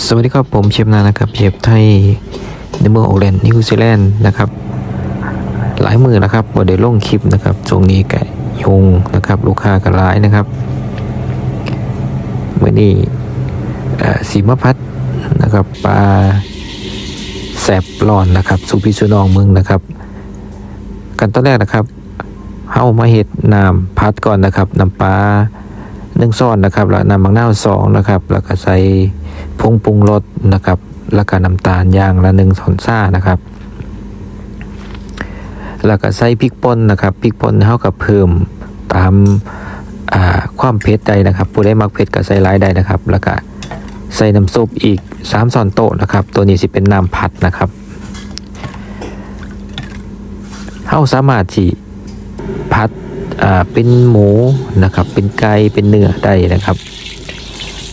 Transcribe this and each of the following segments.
สวัสดีครับผมเชฟนานะครับเชฟไทยในเมืองโอแลนนิวซีแลนด์นะครับ หลายมือนะครับบ่ได้ลงคลิปนะครับช่วงนี้แกยงนะครับ ลูกค้าก็หลายนะครับเมื่อนี้สีมะพัดนะครับปลาแสบร้อนนะครับสุพิสุนองเมืองนะครับ กันตอนแรกนะครับเฮามาเห็ดน้ำพัดก่อนนะครับน้ำปลา หนึ่งซ้อนนะครับแล้วนำมังนาวสองนะครับแล้วก็ใส่ผงปรุงรสนะครับ แล้วก็น้ำตาลย่างละหนึ่งช้อนซ่านะครับ แล้วก็ใส่พริกป่นนะครับพริกป่นเท่ากับเพิ่มตามความเผ็ดใดนะครับ ผู้ได้มักเผ็ดก็ใส่หลายได้นะครับ แล้วก็ใส่น้ำซุปอีก3ช้อนโต๊ะนะครับ ตัวนี้สิเป็นน้ำผัดนะครับเฮาสามารถที่ผัด เป็นหมูนะครับ เป็นไก่เป็นเนื้อได้นะครับ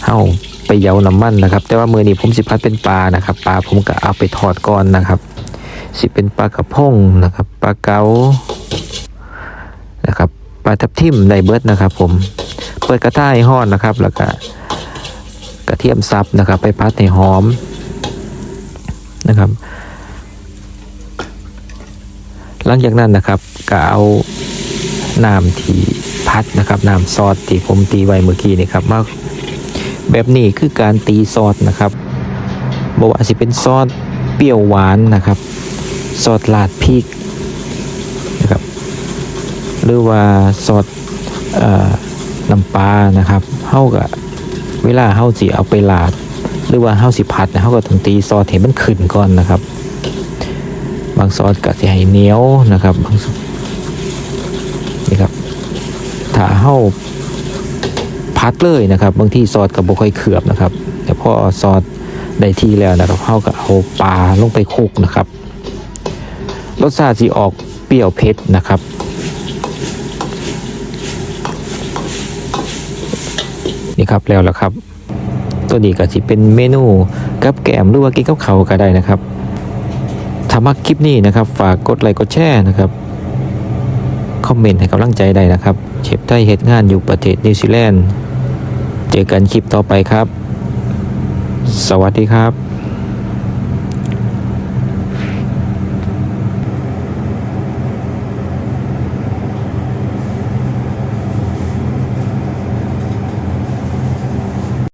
เฮาไปเหยาน้ำมันนะครับ แต่ว่ามือนี้ผมสิพัดเป็นปลานะครับปลาผมก็เอาไปทอดก่อนนะครับ สิเป็นปลากระพงนะครับปลาเก๋านะครับปลาทับทิมในเบิร์ดนะครับ ผมเปิดกระทะให้ห้อนนะครับ แล้วก็กระเทียมสับนะครับ ไปพัดให้หอมนะครับ หลังจากนั้นนะครับก็เอา น้ำที่พัดนะครับน้ำซอสที่ผมตีไว้เมื่อกี้นี่ครับมาแบบนี้คือการตีซอสนะครับบอกว่าสิเป็นซอสเปรี้ยวหวานนะครับซอสลาดพริกนะครับหรือว่าซอสน้ำปลานะครับเฮากับเวลาเฮาสิเอาไปลาด หรือว่าเฮาสิผัดนะเฮาก็ต้องตีซอสให้มันขึ้นก่อนนะครับ บางซอสก็สิให้เหนียวนะครับบางซอสนี่ครับ ถ้าเฮาพัดเลยนะครับ บางที่ซอสก็บ่ค่อยเขือบนะครับ แต่พอซอสได้ที่แล้วนะครับเฮาก็เอาปลาลงไปคลุกนะครับรสชาติสีออกเปรี้ยวเผ็ดนะครับนี่ครับแล้วละครับ ตัวนี้ก็สิเป็นเมนูกับแกมหรือว่ากินกับเขาก็ได้นะครับถ้ามักคลิปนี้นะครับ ฝากกดไลค์กดแชร์นะครับ คอมเมนต์ให้กำลังใจได้นะครับ เชฟไทยเฮ็ดงานอยู่ประเทศนิวซีแลนด์ เจอกันคลิปต่อไปครับ สวัสดีครับ